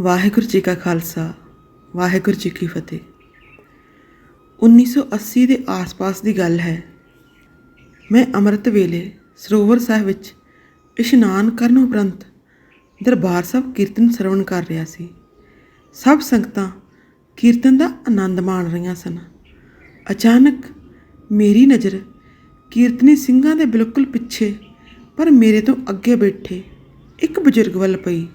ਵਾਹਿਗੁਰੂ ਜੀ ਕਾ ਖਾਲਸਾ, ਵਾਹਿਗੁਰੂ ਜੀ ਕੀ ਫਤਿਹ। 1980 ਦੇ ਆਸ-ਪਾਸ ਦੀ ਗੱਲ ਹੈ। ਮੈਂ ਅੰਮ੍ਰਿਤ ਵੇਲੇ ਸਰੋਵਰ ਸਾਹਿਬ ਵਿੱਚ ਇਸ਼ਨਾਨ ਕਰਨ ਉਪਰੰਤ ਦਰਬਾਰ ਸਾਹਿਬ ਕੀਰਤਨ ਸਰਵਣ ਕਰ ਰਿਹਾ ਸੀ। ਸਭ ਸੰਗਤਾਂ ਕੀਰਤਨ ਦਾ ਆਨੰਦ ਮਾਣ ਰਹੀਆਂ ਸਨ। ਅਚਾਨਕ ਮੇਰੀ ਨਜ਼ਰ ਕੀਰਤਨੀ ਸਿੰਘਾਂ ਦੇ ਬਿਲਕੁਲ ਪਿੱਛੇ ਪਰ ਮੇਰੇ ਤੋਂ ਅੱਗੇ ਬੈਠੇ ਇੱਕ ਬਜ਼ੁਰਗ ਵੱਲ ਪਈ।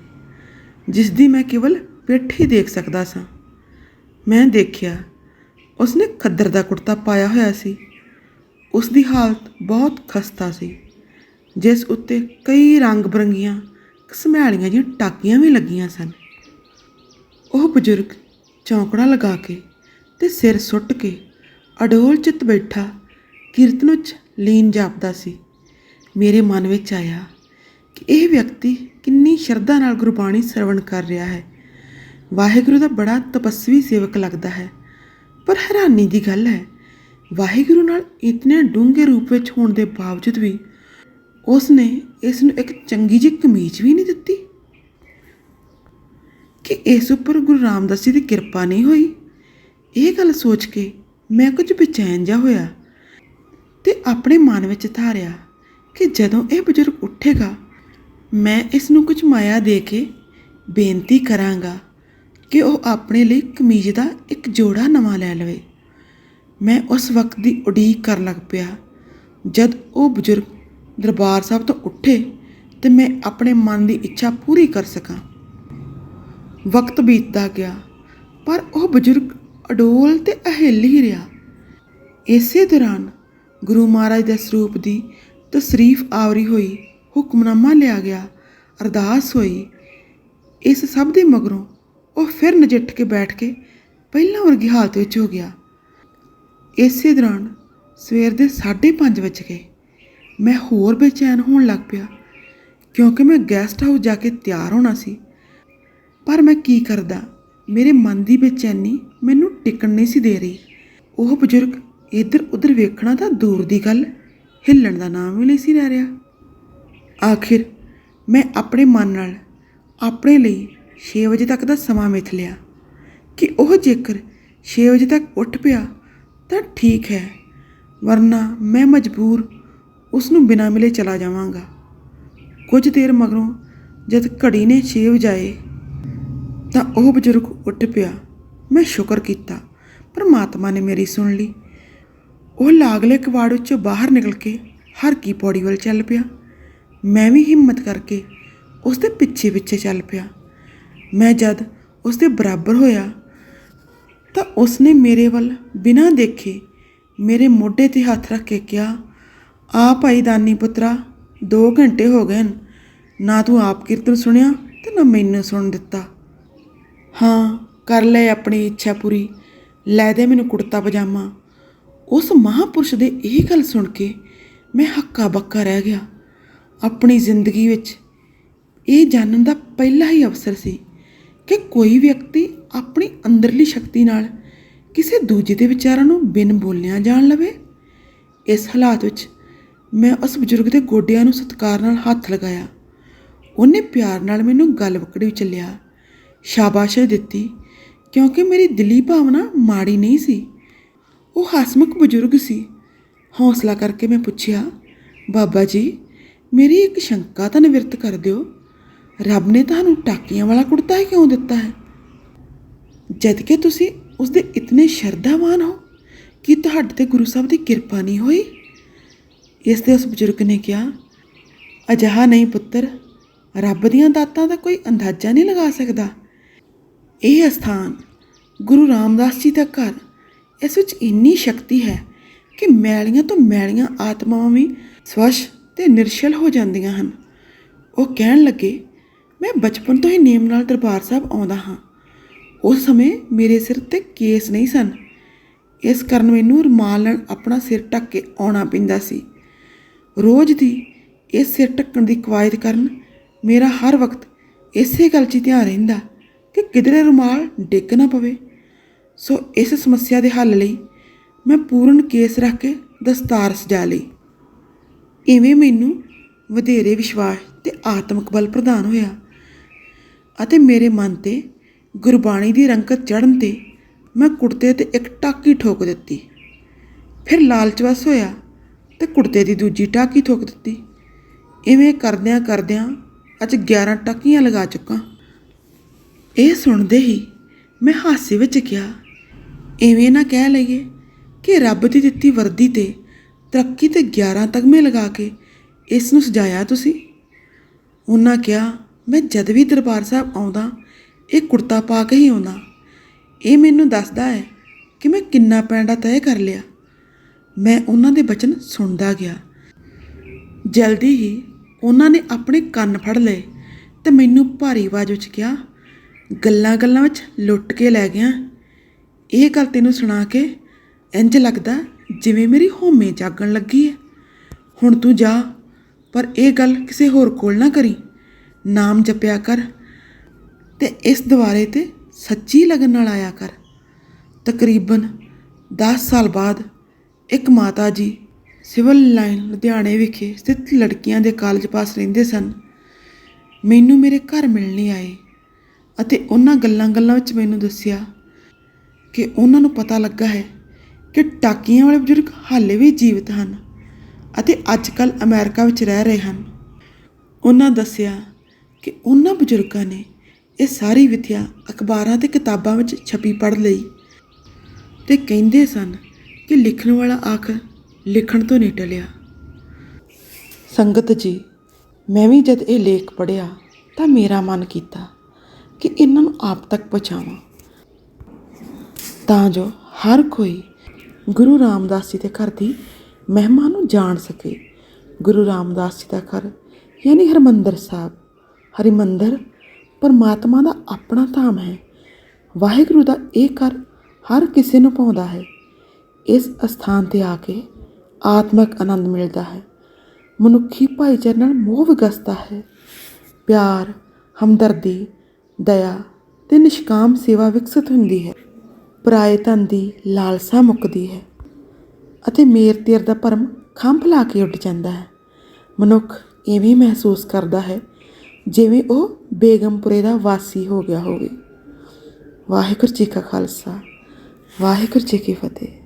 ਜਿਸ ਦੀ ਮੈਂ ਕੇਵਲ ਪਿੱਠ ਹੀ ਦੇਖ ਸਕਦਾ ਸਾਂ ਮੈਂ ਦੇਖਿਆ ਉਸਨੇ ਖੱਦਰ ਦਾ ਕੁੜਤਾ ਪਾਇਆ ਹੋਇਆ ਸੀ ਉਸ ਦੀ ਹਾਲਤ ਬਹੁਤ ਖਸਤਾ ਸੀ ਜਿਸ ਉੱਤੇ ਕਈ ਰੰਗ ਬਰੰਗੀਆਂ ਘਸਮੈਲੀਆਂ ਜਿਹੀਆਂ ਟਾਕੀਆਂ ਵੀ ਲੱਗੀਆਂ ਸਨ ਉਹ ਬਜ਼ੁਰਗ ਚੌਂਕੜਾ ਲਗਾ ਕੇ ਤੇ ਸਿਰ ਸੁੱਟ ਕੇ ਅਡੋਲ ਚਿੱਤ ਬੈਠਾ ਕੀਰਤਨ ਵਿੱਚ ਲੀਨ ਜਾਪਦਾ ਸੀ ਮੇਰੇ ਮਨ ਵਿੱਚ ਆਇਆ ਕਿ ਇਹ ਵਿਅਕਤੀ ਕਿੰਨੀ ਸ਼ਰਧਾ ਨਾਲ ਗੁਰਬਾਣੀ ਸਰਵਣ ਕਰ ਰਿਹਾ ਹੈ। ਵਾਹਿਗੁਰੂ ਦਾ ਬੜਾ ਤਪਸਵੀ ਸੇਵਕ ਲੱਗਦਾ ਹੈ। ਪਰ ਹੈਰਾਨੀ ਦੀ ਗੱਲ ਹੈ, ਵਾਹਿਗੁਰੂ ਨਾਲ ਇਤਨੇ ਡੂੰਘੇ ਰੂਪ ਵਿੱਚ ਹੋਣ ਦੇ ਬਾਵਜੂਦ ਵੀ ਉਸ ਨੇ ਇਸ ਨੂੰ ਇੱਕ ਚੰਗੀ ਜਿਹੀ ਕਮੀਜ਼ ਵੀ ਨਹੀਂ ਦਿੱਤੀ। ਕਿ ਇਸ ਉੱਪਰ ਗੁਰੂ ਰਾਮਦਾਸ ਜੀ ਦੀ ਕਿਰਪਾ ਨਹੀਂ ਹੋਈ, ਇਹ ਗੱਲ ਸੋਚ ਕੇ ਮੈਂ ਕੁਝ ਬੇਚੈਨ ਜਿਹਾ ਹੋਇਆ ਤੇ ਆਪਣੇ ਮਨ ਵਿੱਚ ਧਾਰਿਆ ਕਿ ਜਦੋਂ ਇਹ ਬਜ਼ੁਰਗ ਉੱਠੇਗਾ ਮੈਂ ਇਸ ਨੂੰ ਕੁਝ ਮਾਇਆ ਦੇ ਕੇ ਬੇਨਤੀ ਕਰਾਂਗਾ ਕਿ ਉਹ ਆਪਣੇ ਲਈ ਕਮੀਜ਼ ਦਾ ਇੱਕ ਜੋੜਾ ਨਵਾਂ ਲੈ ਲਵੇ। ਮੈਂ ਉਸ ਵਕਤ ਦੀ ਉਡੀਕ ਕਰਨ ਲੱਗ ਪਿਆ। ਜਦ ਉਹ ਬਜ਼ੁਰਗ ਦਰਬਾਰ ਸਾਹਿਬ ਤੋਂ ਉੱਠੇ ਤੇ ਮੈਂ ਆਪਣੇ ਮਨ ਦੀ ਇੱਛਾ ਪੂਰੀ ਕਰ ਸਕਾਂ। ਵਕਤ ਬੀਤਦਾ ਗਿਆ, ਪਰ ਉਹ ਬਜ਼ੁਰਗ ਅਡੋਲ ਤੇ ਅਹਿਲ ਹੀ ਰਿਹਾ। ਇਸੇ ਦੌਰਾਨ ਗੁਰੂ ਮਹਾਰਾਜ ਦੇ ਸਰੂਪ ਦੀ ਤਸਰੀਫ ਆਵਰੀ ਹੋਈ। ਹੁਕਮਨਾਮਾ ਲਿਆ ਗਿਆ, ਅਰਦਾਸ ਹੋਈ। ਇਸ ਸਭ ਦੇ ਮਗਰੋਂ ਉਹ ਫਿਰ ਨਜਿੱਠ ਕੇ ਬੈਠ ਕੇ ਪਹਿਲਾਂ ਵਰਗੀ ਹਾਲਤ ਵਿੱਚ ਹੋ ਗਿਆ। ਇਸੇ ਦੌਰਾਨ ਸਵੇਰ ਦੇ 5:30 ਵਜ ਗਏ। ਮੈਂ ਹੋਰ ਬੇਚੈਨ ਹੋਣ ਲੱਗ ਪਿਆ, ਕਿਉਂਕਿ ਮੈਂ ਗੈਸਟ ਹਾਊਸ ਜਾ ਕੇ ਤਿਆਰ ਹੋਣਾ ਸੀ। ਪਰ ਮੈਂ ਕੀ ਕਰਦਾ, ਮੇਰੇ ਮਨ ਦੀ ਬੇਚੈਨੀ ਮੈਨੂੰ ਟਿਕਣ ਨਹੀਂ ਸੀ ਦੇ ਰਹੀ। ਉਹ ਬਜ਼ੁਰਗ ਇੱਧਰ ਉੱਧਰ ਵੇਖਣਾ ਤਾਂ ਦੂਰ ਦੀ ਗੱਲ, ਹਿੱਲਣ ਦਾ ਨਾਮ ਵੀ ਨਹੀਂ ਸੀ ਲੈ ਰਿਹਾ। ਆਖਿਰ ਮੈਂ ਆਪਣੇ ਮਨ ਨਾਲ ਆਪਣੇ ਲਈ 6 ਵਜੇ ਤੱਕ ਦਾ ਸਮਾਂ ਮਿਥ ਲਿਆ। ਕਿ ਉਹ ਜੇਕਰ 6 ਵਜੇ ਤੱਕ ਉੱਠ ਪਿਆ ਤਾਂ ਠੀਕ ਹੈ, ਵਰਨਾ ਮੈਂ ਮਜਬੂਰ ਉਸ ਨੂੰ ਬਿਨਾਂ ਮਿਲੇ ਚਲਾ ਜਾਵਾਂਗਾ। ਕੁਝ ਦੇਰ ਮਗਰੋਂ ਜਦ ਘੜੀ ਨੇ 6 ਵਜਾਏ ਤਾਂ ਉਹ ਬਜ਼ੁਰਗ ਉੱਠ ਪਿਆ। ਮੈਂ ਸ਼ੁਕਰ ਕੀਤਾ, ਪਰਮਾਤਮਾ ਨੇ ਮੇਰੀ ਸੁਣ ਲਈ। ਉਹ ਲਾਗਲੇ ਕਵਾੜ ਵਿੱਚੋਂ ਬਾਹਰ ਨਿਕਲ ਕੇ ਹਰ ਕੀ ਪੌੜੀ ਵੱਲ ਚੱਲ ਪਿਆ। ਮੈਂ ਵੀ ਹਿੰਮਤ ਕਰਕੇ ਉਸ ਦੇ ਪਿੱਛੇ ਪਿੱਛੇ ਚੱਲ ਪਿਆ। ਮੈਂ ਜਦ ਉਸ ਦੇ ਬਰਾਬਰ ਹੋਇਆ ਤਾਂ ਉਸ ਨੇ ਮੇਰੇ ਵੱਲ ਬਿਨਾਂ ਦੇਖੇ ਮੇਰੇ ਮੋਢੇ ਤੇ ਹੱਥ ਰੱਖ ਕੇ ਕਿਹਾ, ਆ ਭਾਈ ਦਾਨੀ ਪੁੱਤਰਾ 2 ਘੰਟੇ ਹੋ ਗਏ ਹਨ। ਨਾ ਤੂੰ ਆਪ ਕੀਰਤਨ ਸੁਣਿਆ ਤੇ ਨਾ ਮੈਨੂੰ ਸੁਣ ਦਿੱਤਾ। ਹਾਂ, ਕਰ ਲੈ ਆਪਣੀ ਇੱਛਾ ਪੂਰੀ। ਲੈ ਦੇ ਮੈਨੂੰ ਕੁੜਤਾ ਪਜਾਮਾ। ਉਸ ਮਹਾਪੁਰਸ਼ ਦੇ ਇਹ ਗੱਲ ਸੁਣ ਕੇ ਮੈਂ ਹੱਕਾ ਬੱਕਾ ਰਹਿ ਗਿਆ। ਆਪਣੀ ਜ਼ਿੰਦਗੀ ਵਿੱਚ। ਇਹ ਜਾਣਨ ਦਾ ਪਹਿਲਾ ਹੀ ਅਵਸਰ ਸੀ ਕਿ ਕੋਈ ਵਿਅਕਤੀ ਆਪਣੀ ਅੰਦਰਲੀ ਸ਼ਕਤੀ ਨਾਲ ਕਿਸੇ ਦੂਜੇ ਦੇ ਵਿਚਾਰਾਂ ਨੂੰ ਬਿਨ ਬੋਲਿਆ ਜਾਣ ਲਵੇ। ਇਸ ਹਾਲਾਤ ਵਿੱਚ ਮੈਂ ਉਸ ਬਜ਼ੁਰਗ ਦੇ ਗੋਡਿਆਂ ਨੂੰ ਸਤਿਕਾਰ ਨਾਲ ਹੱਥ ਲਗਾਇਆ। ਉਹਨੇ ਪਿਆਰ ਨਾਲ ਮੈਨੂੰ ਗੱਲ ਵਕੜੀ ਵਿੱਚ ਲਿਆ ਸ਼ਾਬਾਸ਼ ਦਿੱਤੀ, ਕਿਉਂਕਿ ਮੇਰੀ ਦਿਲੀ ਭਾਵਨਾ ਮਾੜੀ ਨਹੀਂ ਸੀ। ਉਹ ਹਸਮੁਖ ਬਜ਼ੁਰਗ ਸੀ। ਹੌਸਲਾ ਕਰਕੇ ਮੈਂ ਪੁੱਛਿਆ, ਬਾਬਾ ਜੀ ਮੇਰੀ ਇੱਕ ਸ਼ੰਕਾ ਤਾਂ ਨਿਵਰਤ ਕਰ ਦਿਓ। ਰੱਬ ਨੇ ਤੁਹਾਨੂੰ ਟਾਕੀਆਂ ਵਾਲਾ ਕੁੜਤਾ ਹੀ ਕਿਉਂ ਦਿੱਤਾ ਹੈ? ਜਦ ਕਿ ਤੁਸੀਂ ਉਸ ਦੇ ਇਤਨੇ ਸ਼ਰਧਾਵਾਨ ਹੋ ਕਿ ਤੁਹਾਡੇ ਤੇ ਗੁਰੂ ਸਾਹਿਬ ਦੀ ਕਿਰਪਾ ਨਹੀਂ ਹੋਈ? ਇਸ ਤੇ ਉਸ ਬਜ਼ੁਰਗ ਨੇ ਕਿਹਾ, ਅਜਿਹਾ ਨਹੀਂ ਪੁੱਤਰ, ਰੱਬ ਦੀਆਂ ਦਾਤਾਂ ਦਾ ਕੋਈ ਅੰਦਾਜ਼ਾ ਨਹੀਂ ਲਗਾ ਸਕਦਾ। ਇਹ ਅਸਥਾਨ ਗੁਰੂ ਰਾਮਦਾਸ ਜੀ ਦਾ ਘਰ ਇਸ ਵਿੱਚ ਇੰਨੀ ਸ਼ਕਤੀ ਹੈ ਕਿ ਮੈਲੀਆਂ ਤੋਂ ਮੈਲੀਆਂ ਆਤਮਾਵਾਂ ਵੀ ਸਵਸ਼ ਤੇ ਨਿਰਸ਼ਲ ਹੋ ਜਾਂਦੀਆਂ ਹਨ। ਉਹ ਕਹਿਣ ਲੱਗੇ, ਮੈਂ ਬਚਪਨ ਤੋਂ ਹੀ ਨੇਮ ਨਾਲ ਦਰਬਾਰ ਸਾਹਿਬ ਆਉਂਦਾ ਹਾਂ। ਉਸ ਸਮੇਂ ਮੇਰੇ ਸਿਰ ਤੇ ਕੇਸ ਨਹੀਂ ਸਨ। ਇਸ ਕਾਰਨ ਮੈਨੂੰ ਰੁਮਾਲ ਨਾਲ ਆਪਣਾ ਸਿਰ ਢੱਕ ਕੇ ਆਉਣਾ ਪੈਂਦਾ ਸੀ। ਰੋਜ਼ ਦੀ ਇਸ ਸਿਰ ਢੱਕਣ ਦੀ ਕਵਾਇਦ ਕਰਨ ਮੇਰਾ ਹਰ ਵਕਤ ਇਸੇ ਗੱਲ 'ਚ ਧਿਆਨ ਰਹਿੰਦਾ ਕਿ ਕਿਧਰੇ ਰੁਮਾਲ ਡਿੱਗ ਨਾ ਪਵੇ। ਸੋ ਇਸ ਸਮੱਸਿਆ ਦੇ ਹੱਲ ਲਈ ਮੈਂ ਪੂਰਨ ਕੇਸ ਰੱਖ ਕੇ ਦਸਤਾਰ ਸਜਾ ਲਈ। ਇਵੇਂ ਮੈਨੂੰ ਵਧੇਰੇ ਵਿਸ਼ਵਾਸ ਤੇ ਆਤਮਿਕ ਬਲ ਪ੍ਰਦਾਨ ਹੋਇਆ ਅਤੇ ਮੇਰੇ ਮਨ ਤੇ ਗੁਰਬਾਣੀ ਦੀ ਰੰਗਤ ਚੜ੍ਹਨ ਤੇ ਮੈਂ ਕੁੜਤੇ ਤੇ ਇੱਕ ਟਾਕੀ ਠੋਕ ਦਿੱਤੀ। ਫਿਰ ਲਾਲਚ ਹੋਇਆ ਤੇ ਕੁੜਤੇ ਦੀ ਦੂਜੀ ਟਾਕੀ ਠੋਕ ਦਿੱਤੀ। ਇਵੇਂ ਕਰਦਿਆਂ ਕਰਦਿਆਂ ਅੱਜ 11 ਟਾਕੀਆਂ ਲਗਾ ਚੁੱਕਾ। ਇਹ ਸੁਣਦੇ ਹੀ ਮੈਂ ਹਾਸੇ ਵਿੱਚ ਕਿਹਾ, ਇਵੇਂ ਨਾ ਕਹਿ ਲਈਏ ਕਿ ਰੱਬ ਦੀ ਦਿੱਤੀ ਵਰਦੀ ਤੇ ਤਰੱਕੀ ਤੇ 11 ਤਗਮੇ ਲਗਾ ਕੇ ਇਸ ਨੂੰ ਸਜਾਇਆ ਤੁਸੀਂ? ਉਹਨਾਂ ਕਿਹਾ, ਮੈਂ ਜਦ ਵੀ ਦਰਬਾਰ ਸਾਹਿਬ ਆਉਂਦਾ, ਇਹ ਕੁੜਤਾ ਪਾ ਕੇ ਹੀ ਆਉਂਦਾ। ਇਹ ਮੈਨੂੰ ਦੱਸਦਾ ਹੈ ਕਿ ਮੈਂ ਕਿੰਨਾ ਪੈਂਡਾ ਤੈਅ ਕਰ ਲਿਆ। ਮੈਂ ਉਹਨਾਂ ਦੇ ਬਚਨ ਸੁਣਦਾ ਗਿਆ। ਜਲਦੀ ਹੀ ਉਹਨਾਂ ਨੇ ਆਪਣੇ ਕੰਨ ਫੜ ਲਏ ਤੇ ਮੈਨੂੰ ਭਾਰੀ ਆਵਾਜ਼ ਵਿੱਚ ਕਿਹਾ, ਗੱਲਾਂ ਗੱਲਾਂ ਵਿੱਚ ਲੁੱਟ ਕੇ ਲੈ ਗਿਆ। ਇਹ ਗੱਲ ਤੈਨੂੰ ਸੁਣਾ ਕੇ ਇੰਜ ਲੱਗਦਾ ਜਿਵੇਂ ਮੇਰੀ ਹੋਮੇ ਜਾਗਣ ਲੱਗੀ ਹੈ ਹੁਣ ਤੂੰ ਜਾ, ਪਰ ਇਹ ਗੱਲ ਕਿਸੇ ਹੋਰ ਕੋਲ ਨਾ ਕਰੀ। ਨਾਮ ਜਪਿਆ ਕਰ ਤੇ ਇਸ ਦੁਆਰੇ ਤੇ ਸੱਚੀ ਲਗਨ ਨਾਲ ਆਇਆ ਕਰ। ਤਕਰੀਬਨ 10 ਸਾਲ ਬਾਅਦ ਇੱਕ ਮਾਤਾ ਜੀ ਸਿਵਲ ਲਾਈਨ ਲੁਧਿਆਣੇ ਵਿਖੇ ਸਥਿਤ ਲੜਕੀਆਂ ਦੇ ਕਾਲਜ ਪਾਸ ਰਹਿੰਦੇ ਸਨ। ਮੈਨੂੰ ਮੇਰੇ ਘਰ ਮਿਲਣੇ ਆਏ ਅਤੇ ਉਹਨਾਂ ਗੱਲਾਂ-ਗੱਲਾਂ ਵਿੱਚ ਮੈਨੂੰ ਦੱਸਿਆ ਕਿ ਉਹਨਾਂ ਨੂੰ ਪਤਾ ਲੱਗਾ ਹੈ ਕਿ ਟਾਕੀਆਂ ਵਾਲੇ ਬਜ਼ੁਰਗ ਹਾਲੇ ਵੀ ਜੀਵਤ ਹਨ ਅਤੇ ਅੱਜ-ਕੱਲ ਅਮਰੀਕਾ ਵਿੱਚ ਰਹਿ ਰਹੇ ਹਨ। ਉਹਨਾਂ ਦੱਸਿਆ ਕਿ ਉਹਨਾਂ ਬਜ਼ੁਰਗਾਂ ਨੇ ਇਹ ਸਾਰੀ ਵਿਥਿਆ ਅਖਬਾਰਾਂ ਤੇ ਕਿਤਾਬਾਂ ਵਿੱਚ ਛਪੀ ਪੜ੍ਹ ਲਈ ਤੇ ਕਹਿੰਦੇ ਸਨ ਕਿ ਲਿਖਣ ਵਾਲਾ ਆਖਰ ਲਿਖਣ ਤੋਂ ਨਹੀਂ ਟਲਿਆ। ਸੰਗਤ ਜੀ, ਮੈਂ ਵੀ ਜਦ ਇਹ ਲੇਖ ਪੜ੍ਹਿਆ ਤਾਂ ਮੇਰਾ ਮਨ ਕੀਤਾ ਕਿ ਇਹਨਾਂ ਨੂੰ ਆਪ ਤੱਕ ਪਹੁੰਚਾਵਾਂ। ਤਾਂ ਜੋ ਹਰ ਕੋਈ ਗੁਰੂ ਰਾਮਦਾਸ ਜੀ ਦੇ ਘਰ ਦੀ ਮਹਿਮਾ ਨੂੰ ਜਾਣ ਸਕੇ। ਗੁਰੂ ਰਾਮਦਾਸ ਜੀ ਦਾ ਘਰ ਯਾਨੀ ਹਰਮੰਦਰ ਸਾਹਿਬ। ਹਰਿਮੰਦਰ ਪਰਮਾਤਮਾ ਦਾ ਆਪਣਾ ਧਾਮ ਹੈ। ਵਾਹਿਗੁਰੂ ਦਾ ਇਹ ਘਰ ਹਰ ਕਿਸੇ ਨੂੰ ਪਾਉਂਦਾ ਹੈ। ਇਸ ਅਸਥਾਨ ਤੇ ਆ ਕੇ ਆਤਮਿਕ ਆਨੰਦ ਮਿਲਦਾ ਹੈ। ਮਨੁੱਖੀ ਭਾਈਚਾਰੇ ਨਾਲ ਮੋਹ ਵਿਗਸਦਾ ਹੈ। ਪਿਆਰ, ਹਮਦਰਦੀ, ਦਇਆ ਤੇ ਨਿਸ਼ਕਾਮ ਸੇਵਾ ਵਿਕਸਿਤ ਹੁੰਦੀ ਹੈ। ਪਰਾਏ ਧਨ ਦੀ ਲਾਲਸਾ ਮੁੱਕਦੀ ਹੈ ਅਤੇ ਮੇਰ ਤੇਰ ਦਾ ਭਰਮ ਖੰਭ ਲਾ ਕੇ ਉੱਡ ਜਾਂਦਾ ਹੈ। ਮਨੁੱਖ ਇਵੇਂ ਮਹਿਸੂਸ ਕਰਦਾ ਹੈ ਜਿਵੇਂ ਉਹ ਬੇਗਮਪੁਰੇ ਦਾ ਵਾਸੀ ਹੋ ਗਿਆ ਹੋਵੇ। ਵਾਹਿਗੁਰੂ ਜੀ ਕਾ ਖਾਲਸਾ, ਵਾਹਿਗੁਰੂ ਜੀ ਕੀ ਫਤਿਹ।